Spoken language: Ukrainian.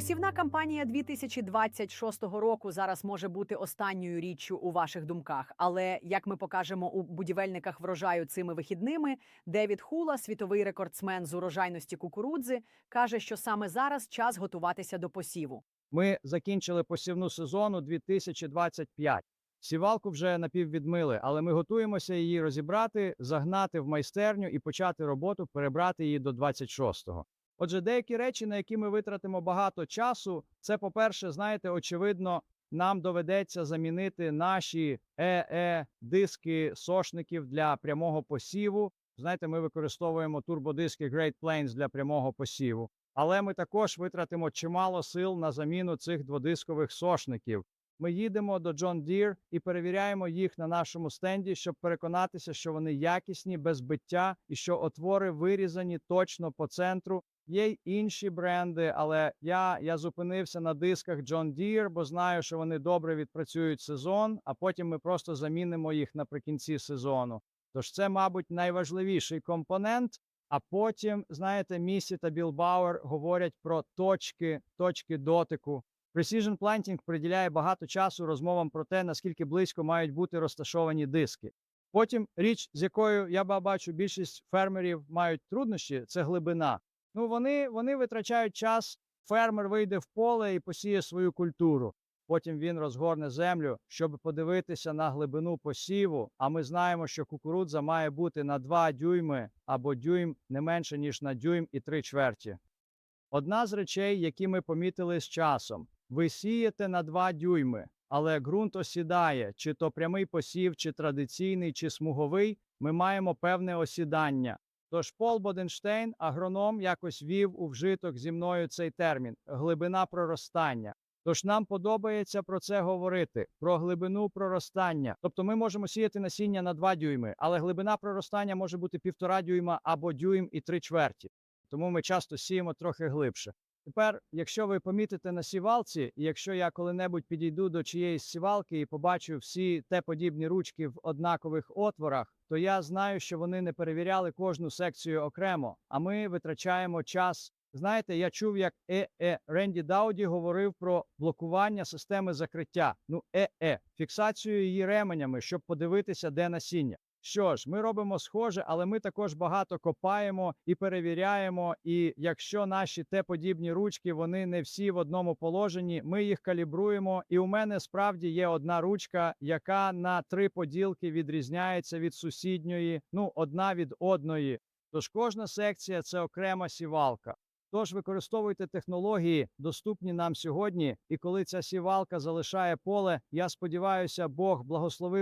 Посівна кампанія 2026 року зараз може бути останньою річчю у ваших думках. Але як ми покажемо у будівельниках врожаю цими вихідними, Девід Хула, світовий рекордсмен з урожайності кукурудзи, каже, що саме зараз час готуватися до посіву. Ми закінчили посівну сезону 2025. Сівалку вже напіввідмили, але ми готуємося її розібрати, загнати в майстерню і почати роботу, перебрати її до 26-го. Отже, деякі речі, на які ми витратимо багато часу, це, по-перше, знаєте, очевидно, нам доведеться замінити наші ЕЕ диски сошників для прямого посіву. Знаєте, ми використовуємо турбодиски Great Plains для прямого посіву. Але ми також витратимо чимало сил на заміну цих дводискових сошників. Ми їдемо до John Deere і перевіряємо їх на нашому стенді, щоб переконатися, що вони якісні, без биття і що отвори вирізані точно по центру. Є й інші бренди, але я, я зупинився на дисках John Deere, бо знаю, що вони добре відпрацюють сезон, а потім ми просто замінимо їх наприкінці сезону. Тож це, мабуть, найважливіший компонент. А потім, знаєте, Місі та Білбауер говорять про точки, точки дотику. Precision Planting приділяє багато часу розмовам про те, наскільки близько мають бути розташовані диски. Потім річ, з якою я бачу, більшість фермерів мають труднощі, це глибина. Ну вони, вони витрачають час. Фермер вийде в поле і посіє свою культуру. Потім він розгорне землю, щоб подивитися на глибину посіву. А ми знаємо, що кукурудза має бути на 2 дюйми або дюйм не менше ніж на дюйм і 3 чверті. Одна з речей, які ми помітили з часом: ви сієте на 2 дюйми, але ґрунт осідає, чи то прямий посів, чи традиційний, чи смуговий. Ми маємо певне осідання. Тож Пол Боденштейн, агроном, якось вів у вжиток зі мною цей термін глибина проростання. Тож нам подобається про це говорити, про глибину проростання. Тобто ми можемо сіяти насіння на 2 дюйми, але глибина проростання може бути півтора дюйма або дюйм і три чверті. Тому ми часто сіємо трохи глибше. Тепер, якщо ви помітите на сівалці, і якщо я коли-небудь підійду до чиєїсь сівалки і побачу всі те подібні ручки в однакових отворах, то я знаю, що вони не перевіряли кожну секцію окремо, а ми витрачаємо час. Знаєте, я чув, як ЕЕ Ренді Дауді говорив про блокування системи закриття. Ну, ЕЕ, фіксацію її ременями, щоб подивитися, де насіння. Що ж, ми робимо схоже, але ми також багато копаємо і перевіряємо. І якщо наші те подібні ручки, вони не всі в одному положенні, ми їх калібруємо. І у мене справді є одна ручка, яка на три поділки відрізняється від сусідньої, ну одна від одної. Тож кожна секція це окрема сівалка. Тож використовуйте технології, доступні нам сьогодні. І коли ця сівалка залишає поле, я сподіваюся, Бог благословив.